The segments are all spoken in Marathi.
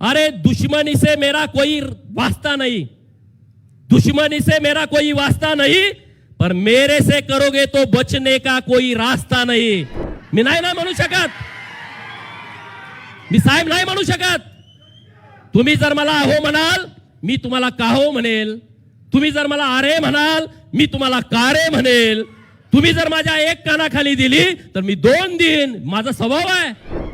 अरे दुश्मनी से मेरा कोई वास्ता नहीं। दुश्मनी से मेरा कोई वास्ता नहीं पर मेरे से करोगे तो बचने का कोई रास्ता नहीं। मी नाही ना म्हणू शकत। मी साहेब नाही म्हणू शकत। तुम्ही जर मला अहो म्हणाल मी तुम्हाला काहो म्हणेल। तुम्ही जर मला अरे म्हणाल मी तुम्हाला कारे म्हणेल। तुम्ही जर माझ्या एक कानाखाली दिली तर मी दोन दिन माझा स्वभाव आहे।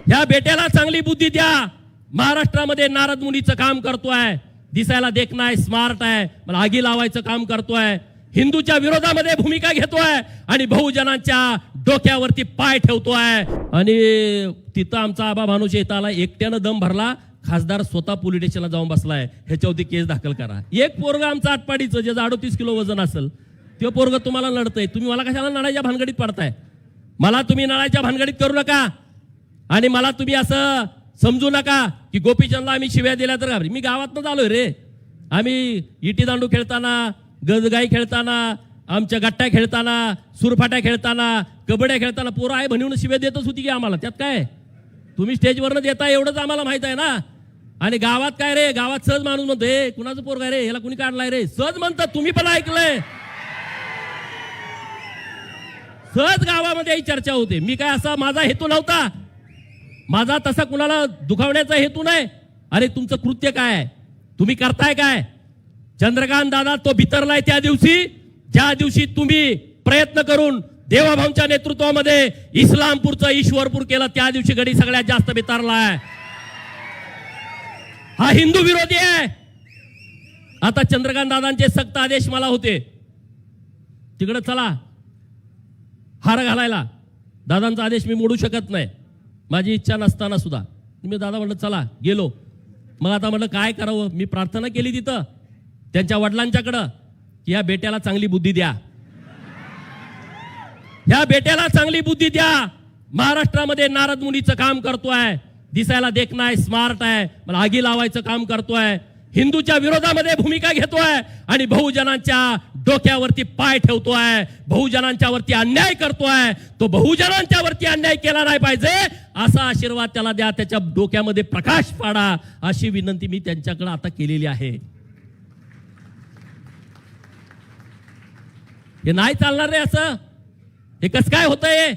ह्या बेट्याला चांगली बुद्धी द्या। महाराष्ट्रामध्ये नारद मुनीचं काम करतोय. दिसायला देखणं आहे स्मार्ट आहे. मला आगी लावायचं काम करतोय. हिंदूच्या विरोधामध्ये भूमिका घेतोय आणि बहुजनांच्या डोक्यावरती पाय ठेवतोय. आणि तिथं आमचा आबा भानू आला एकट्यानं दम भरला खासदार स्वतः पोलीस स्टेशनला जाऊन बसलाय. ह्याच्यावरती केस दाखल करा. एक पोरग आमचं आटपाडीचं ज्याचं अडोतीस किलो वजन असेल ते पोरग तुम्हाला लढतंय तुम्ही मला कशाला नळाच्या भानगडीत पडताय? मला तुम्ही नळाच्या भानगडीत करू नका. आणि मला तुम्ही असं समजू नका की गोपीचंदला आम्ही शिव्या दिल्या तर घाबरी मी गावातनं आलोय रे. आम्ही इटी दांडू खेळताना गजगाई खेळताना आमच्या गट्ट्या खेळताना सुरफाट्या खेळताना कबड्या खेळताना पोरं आहे म्हणून शिव्या देतच होती की आम्हाला. त्यात काय? तुम्ही स्टेजवरनं देता एवढंच आम्हाला माहीत आहे ना? आणि गावात काय रे? गावात सहज माणूस म्हणतो हे कुणाचं पोर काय रे? ह्याला कुणी काढलाय रे? सहज म्हणतात तुम्ही पण ऐकलंय. सहज गावामध्ये ही चर्चा होते. मी काय असा माझा हेतू नव्हता? माझा तसा कुणाला दुखावण्याचा हेतू नाही. अरे तुमचं कृत्य काय? तुम्ही करताय काय? चंद्रकांत दादा तो भितरलाय त्या दिवशी. ज्या दिवशी तुम्ही प्रयत्न करून देवाभाऊंच्या नेतृत्वामध्ये इस्लामपूरचं ईश्वरपूर केलं त्या दिवशी गडी सगळ्यात जास्त भितरलाय. हा हिंदू विरोधी आहे. आता चंद्रकांत दादांचे सक्त आदेश मला होते. तिकडे चला. हार घालायला. दादांचा आदेश मी मोडू शकत नाही. माझी इच्छा नसताना सुद्धा. मी दादा म्हटलं चला गेलो. मग आता म्हटलं काय करावं? मी प्रार्थना केली तिथं त्यांच्या वडिलांच्याकडं की या बेट्याला चांगली बुद्धी द्या. ह्या बेट्याला चांगली बुद्धी द्या. महाराष्ट्रामध्ये नारद मुनीचं काम करतोय. दिसायला देखणं आहे स्मार्ट आहे. मला आगी लावायचं काम करतोय. हिंदूच्या विरोधामध्ये भूमिका घेतोय आणि बहुजनांच्या डोक्यावरती पाय ठेवतोय. बहुजनांच्या वरती अन्याय करतोय. तो बहुजनांच्या वरती अन्याय केला नाही पाहिजे असा आशीर्वाद त्याला द्या. त्याच्या डोक्यामध्ये प्रकाश पाडा अशी विनंती मी त्यांच्याकडे आता केलेली आहे. हे नाही चालणार रे असं. हे कसं काय होतंय?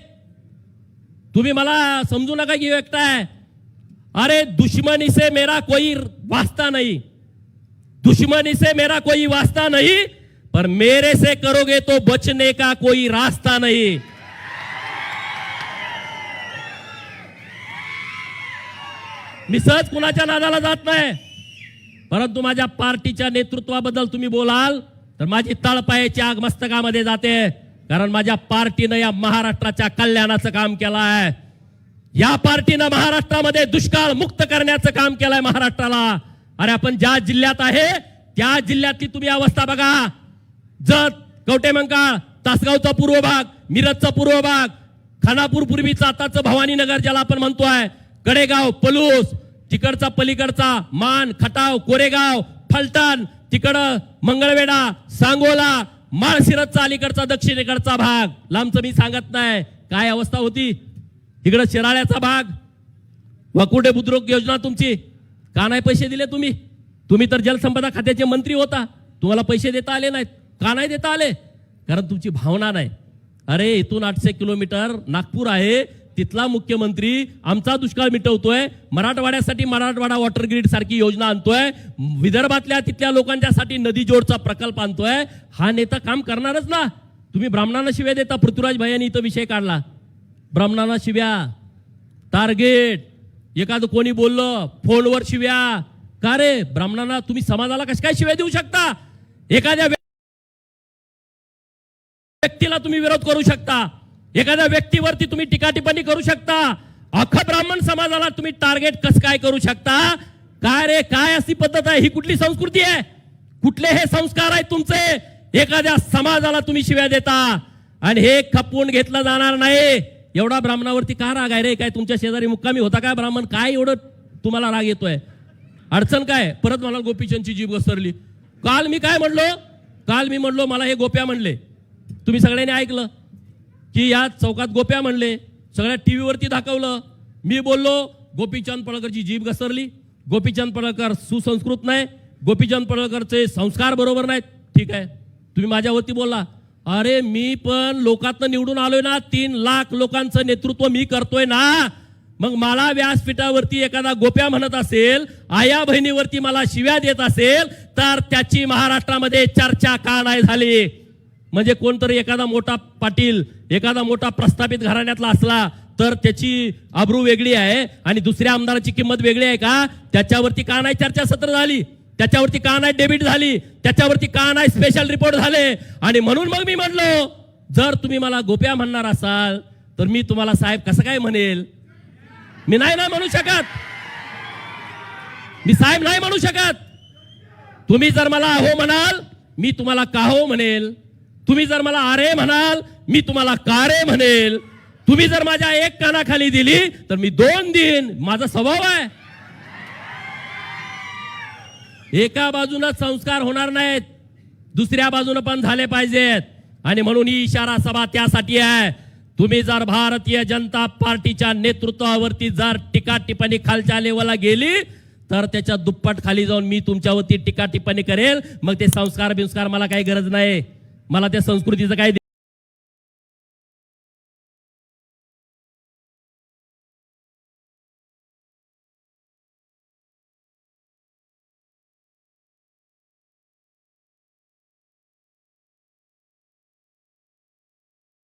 तुम्ही मला समजू नका की व्यक्त आहे. अरे दुश्मनी से मेरा कोई वास्ता नहीं. दुश्मनी से मेरा कोई वास्ता नहीं पर मेरे से करोगे तो बचने का कोई रास्ता नहीं। मी सहज कुणाच्या नादाला जात नाही? परंतु माझ्या पार्टीच्या नेतृत्वाबद्दल तुम्ही बोलाल तर माझी तळपायाची आग मस्तकामध्ये जाते कारण माझ्या पार्टीनं या महाराष्ट्राच्या कल्याणाचं काम केलं आहे. या पार्टीनं महाराष्ट्रामध्ये दुष्काळ मुक्त करण्याचं काम केलंय महाराष्ट्राला. अरे आपण ज्या जिल्ह्यात आहे त्या जिल्ह्यातली तुम्ही अवस्था बघा. जत कवटेमंकाळ तासगावचा पूर्व भाग मिरजचा पूर्व भाग खानापूर पूर्वीचा आताचं भवानीनगर ज्याला आपण म्हणतोय. कडेगाव पलूस तिकडचा पलीकडचा मान खटाव कोरेगाव फलटण तिकडं मंगळवेढा सांगोला माळशिरजचा अलीकडचा दक्षिणेकडचा भाग. लांबचं मी सांगत नाही. काय अवस्था होती? तिकडं शिराळ्याचा भाग. वाकुडे बुद्रुक योजना तुमची? का नाही पैसे दिले तुम्ही? तुम्ही तर जलसंपदा खात्याचे मंत्री होता. तुम्हाला पैसे देता आले नाहीत. का नाही देता आले? कारण तुमची भावना नाही. अरे इथून आठशे किलोमीटर नागपूर आहे. तिथला मुख्यमंत्री आमचा दुष्काळ मिटवतोय. मराठवाड्यासाठी मराठवाडा वॉटर ग्रीड सारखी योजना आणतोय. विदर्भातल्या तिथल्या लोकांच्यासाठी नदी जोडचा प्रकल्प आणतोय. हा नेता काम करणारच ना. तुम्ही ब्राह्मणांना शिव्या देता. पृथ्वीराज भाई यांनी इथं विषय काढला. ब्राह्मणांना शिव्या. टार्गेट एखादं कोणी बोललं फोनवर शिव्या. का रे ब्राह्मणांना तुम्ही समाजाला कशा काय शिव्या देऊ शकता? एखाद्या व्यक्तीला तुम्ही विरोध करू शकता. एखाद्या व्यक्तीवरती तुम्ही टीका टिप्पणी करू शकता. अख्खा ब्राह्मण समाजाला तुम्ही टार्गेट कसं काय करू शकता? काय रे काय अशी पद्धत आहे? ही कुठली संस्कृती आहे? कुठले हे संस्कार आहेत तुमचे? एखाद्या समाजाला तुम्ही शिव्या देता. आणि हे खपवून घेतलं जाणार नाही. एवढा ब्राह्मणावरती का राग आहे रे? काय तुमच्या शेजारी मुक्कामी होता काय ब्राह्मण? काय एवढं तुम्हाला राग येतोय? अडचण काय? परत मला गोपीचंदची जीभ घसरली. काल मी काय म्हणलो? काल मी म्हणलो मला हे गोप्या म्हणले. तुम्ही सगळ्यांनी ऐकलं की या चौकात गोप्या म्हणले. सगळ्या टीव्हीवरती दाखवलं. मी बोललो गोपीचंद पळकरची जीभ घसरली. गोपीचंद पडळकर सुसंस्कृत नाही. गोपीचंद पडळकरचे संस्कार बरोबर नाहीत. ठीक आहे. तुम्ही माझ्यावरती बोलला अरे मी पण लोकातनं निवडून आलोय ना तीन लाख लोकांचं नेतृत्व मी करतोय ना. मग मला व्यासपीठावरती एखादा गोप्या म्हणत असेल आया बहिणीवरती मला शिव्या देत असेल तर त्याची महाराष्ट्रामध्ये चर्चा का नाही झाली? म्हणजे कोणतरी एखादा मोठा पाटील एखादा मोठा प्रस्थापित घराण्यातला असला तर त्याची आबरू वेगळी आहे आणि दुसऱ्या आमदाराची किंमत वेगळी आहे का? त्याच्यावरती का नाही चर्चा सत्र झाली? त्याच्यावरती का नाही डेबिट झाली? त्याच्यावरती का नाही स्पेशल रिपोर्ट झाले? आणि म्हणून मग मी म्हणलो जर तुम्ही मला गोप्या म्हणणार असाल तर मी तुम्हाला साहेब कसं काय म्हणेल? मी नाही ना म्हणू शकत. मी साहेब नाही म्हणू शकत. तुम्ही जर मला अहो म्हणाल मी तुम्हाला काहो म्हणेल? तुम्ही जर मला अरे म्हणाल मी तुम्हाला कारे म्हणेल? तुम्ही जर माझ्या एक कानाखाली दिली तर मी दोन दिन माझा स्वभाव आहे. एका बाजूनं संस्कार होणार नाहीत दुसऱ्या बाजूनं पण झाले पाहिजेत. आणि म्हणून ही इशारा सभा त्यासाठी आहे. तुम्ही जर भारतीय जनता पार्टीच्या नेतृत्वावरती जर टीका टिप्पणी खालच्या लेवलला गेली तर त्याच्या दुप्पट खाली जाऊन मी तुमच्यावरती टीका टिप्पणी करेल. मग ते संस्कार बिंस्कार मला काही गरज नाही. मला त्या संस्कृतीचं काही